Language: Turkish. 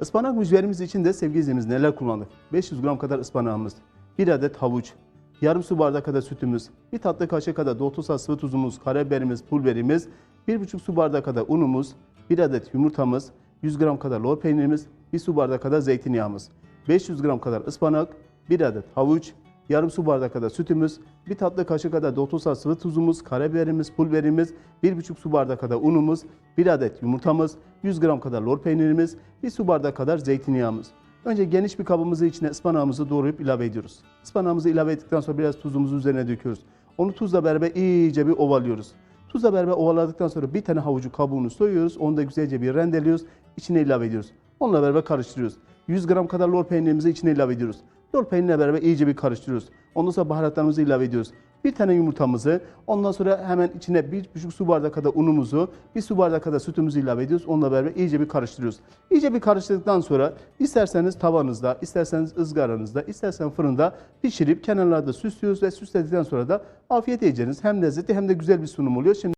Ispanak mücverimiz için de sevgili izleyicilerimiz neler kullandık? 500 gram kadar ıspanağımız, 1 adet havuç, yarım su bardağı kadar sütümüz, 1 tatlı kaşığı kadar dotusa sıvı tuzumuz, karabiberimiz, pul biberimiz, 1,5 su bardağı kadar unumuz, 1 adet yumurtamız, 100 gram kadar lor peynirimiz, 1 su bardağı kadar zeytinyağımız, 500 gram kadar ıspanak, 1 adet havuç, yarım su bardağı kadar sütümüz, bir tatlı kaşığı kadar dotusa sıvı tuzumuz, karabiberimiz, pul biberimiz, 1,5 su bardağı kadar unumuz, 1 adet yumurtamız, 100 gram kadar lor peynirimiz, 1 su bardağı kadar zeytinyağımız. Önce geniş bir kabımızın içine ıspanağımızı doğrayıp ilave ediyoruz. Ispanağımızı ilave ettikten sonra biraz tuzumuzu üzerine döküyoruz. Onu tuzla beraber iyice bir ovalıyoruz. Tuzla beraber ovaladıktan sonra bir tane havucu kabuğunu soyuyoruz. Onu da güzelce bir rendeliyoruz. İçine ilave ediyoruz. Onunla beraber karıştırıyoruz. 100 gram kadar lor peynirimizi içine ilave ediyoruz. Lor peynirle beraber iyice bir karıştırıyoruz. Ondan sonra baharatlarımızı ilave ediyoruz. Bir tane yumurtamızı, ondan sonra hemen içine bir buçuk su bardağı kadar unumuzu, bir su bardağı kadar sütümüzü ilave ediyoruz. Onunla beraber iyice bir karıştırıyoruz. İyice bir karıştırdıktan sonra isterseniz tavanızda, isterseniz ızgaranızda, isterseniz fırında pişirip kenarlarda süslüyoruz ve süsledikten sonra da afiyet yiyeceğiniz hem lezzetli hem de güzel bir sunum oluyor. Şimdi